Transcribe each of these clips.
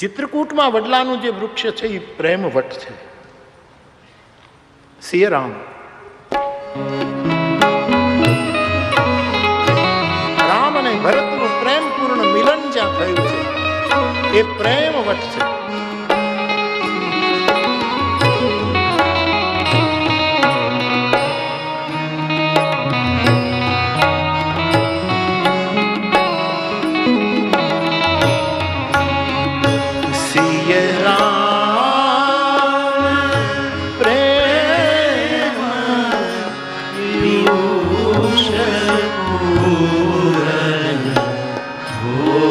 ચિત્રકૂટમાં વડલાનું જે વૃક્ષ છે એ પ્રેમ વટ છે. સિયરામ રામ. અને ભરતનું પ્રેમપૂર્ણ મિલન જ્યાં થયું છે, એ પ્રેમ વટ છે.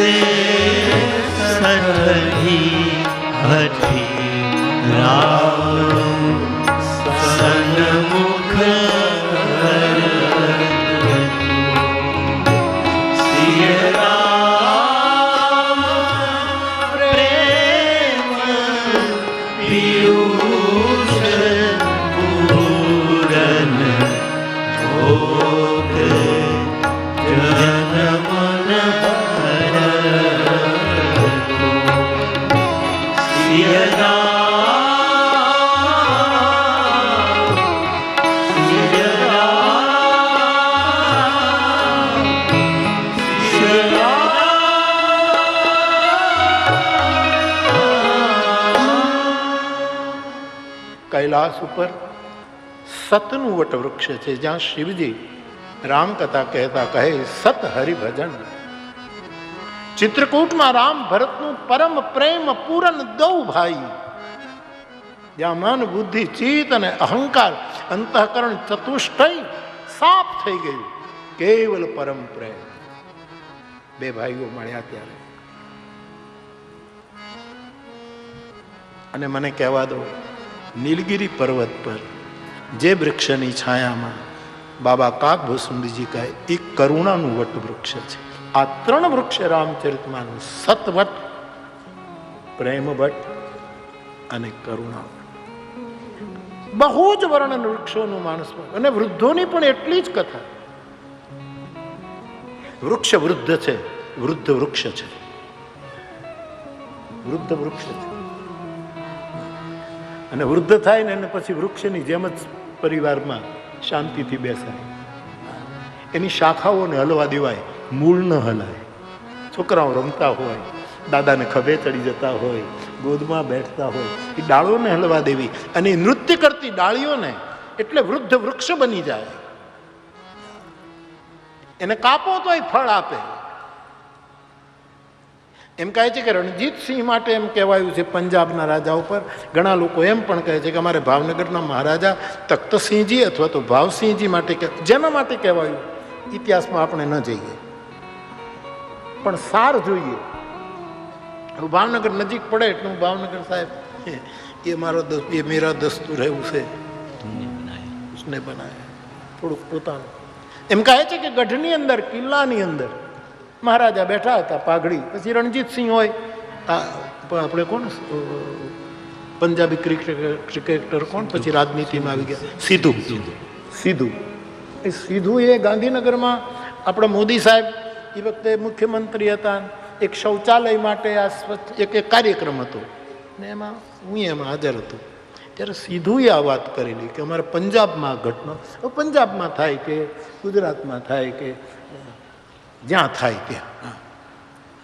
से सही हठी राम કૈલાસ ઉપર સતનું વટવૃક્ષ છે, જ્યાં શિવજી રામકથા કહેતા કહે, સત હરિભજન. ચિત્રકૂટમાં રામ ભરતનું પરમ પ્રેમ પૂરન દૌ ભાઈ. જ્યાં મન, બુદ્ધિ, ચિત્ત અને અહંકાર અંતઃકરણ ચતુષ્ટય સાફ થઈ ગયું, કેવલ પરમ પ્રેમ. બે ભાઈઓ મળ્યા ત્યારે. અને મને કહેવા દો નીલગિરી પર્વત પર, જે વૃક્ષની છાયામાં બાબા કાકભૂસુંદીજી કહે એ કરુણાનું વટ વૃક્ષ છે. આ ત્રણ વૃક્ષ રામચરિતમાનું સતવટ પ્રેમ વટ અને કરુણા બહુ જ વર્ણન વૃક્ષોનું માણસ અને વૃદ્ધોની પણ એટલી જ કથા. વૃક્ષ વૃદ્ધ છે, વૃદ્ધ વૃક્ષ છે. વૃદ્ધ વૃક્ષ છે. અને વૃદ્ધ થાય ને એને પછી વૃક્ષની જેમ જ પરિવારમાં શાંતિથી બેસાય. એની શાખાઓને હલવા દેવાય, મૂળ ન હલાય. છોકરાઓ રમતા હોય, દાદાને ખભે ચડી જતા હોય, ગોદમાં બેઠતા હોય, એ ડાળોને હલવા દેવી અને નૃત્ય કરતી ડાળીઓને એટલે વૃદ્ધ વૃક્ષ બની જાય. એને કાપો તોય ફળ આપે. એમ કહે છે કે રણજીતસિંહ માટે એમ કહેવાયું છે પંજાબના રાજા ઉપર. ઘણા લોકો એમ પણ કહે છે કે અમારે ભાવનગરના મહારાજા તખ્તસિંહજી અથવા તો ભાવસિંહજી માટે જેના માટે કહેવાયું? ઇતિહાસમાં આપણે ન જઈએ. પણ સાર જોઈએ. હું ભાવનગર નજીક પડે એટલે હું ભાવનગર સાહેબ એ મારો એ મેરા દસ્તુર એવું છે. ઉસને થોડુંક પોતાનું. એમ કહે છે કે ગઢની અંદર કિલ્લાની અંદર મહારાજા બેઠા હતા પાઘડી. પછી રણજીતસિંહ હોય. આપણે કોણ? પંજાબી ક્રિકેટર ક્રિકેટર કોણ? પછી રાજનીતિમાં આવી ગયા. સીધું સીધું એ સીધું એ ગાંધીનગરમાં આપણા મોદી સાહેબ એ વખતે મુખ્યમંત્રી હતા. એક શૌચાલય માટે આ સ્વચ્છ, એક એક કાર્યક્રમ હતો. ને એમાં હું એમાં હાજર હતો. ત્યારે સીધું આ વાત કરેલી કે અમારે પંજાબમાં ઘટના, પંજાબમાં થાય કે ગુજરાતમાં થાય કે જ્યાં થાય ત્યાં.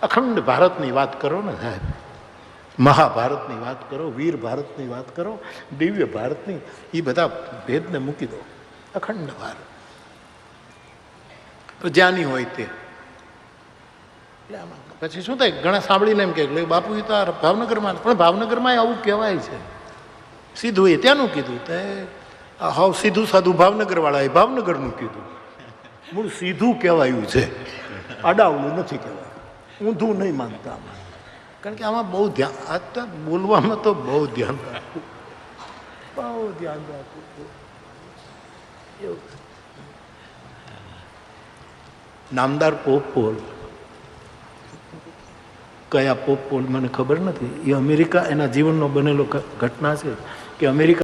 અખંડ ભારતની વાત કરો ને સાહેબ. મહાભારતની વાત કરો, વીર ભારતની વાત કરો, દિવ્ય ભારતની એ બધા ભેદને મૂકી દો. અખંડ ભારત. તો જ્યાંની હોય તે. એટલે આમાં પછી શું થાય? ઘણા સાંભળીને એમ કે બાપુ એ તો આ ભાવનગરમાં પણ ભાવનગરમાં આવું કહેવાય છે. સીધું એ ત્યાંનું કીધું. તે હાવ સીધું સાધું ભાવનગરવાળાએ ભાવનગરનું કીધું. મૂળ સીધું કહેવાયું છે. અડાવલું નથી કહેવાયું. ઊંધું નહીં માનતા આમાં કારણ કે આમાં બહુ ધ્યાન તો બોલવામાં તો બહુ ધ્યાન રાખવું. બહુ ધ્યાન રાખવું નામદાર પોપ પોલ કયા પોપોલ મને ખબર નથી. એ અમેરિકા, એના જીવનનો બનેલો ઘટના છે કે અમેરિકા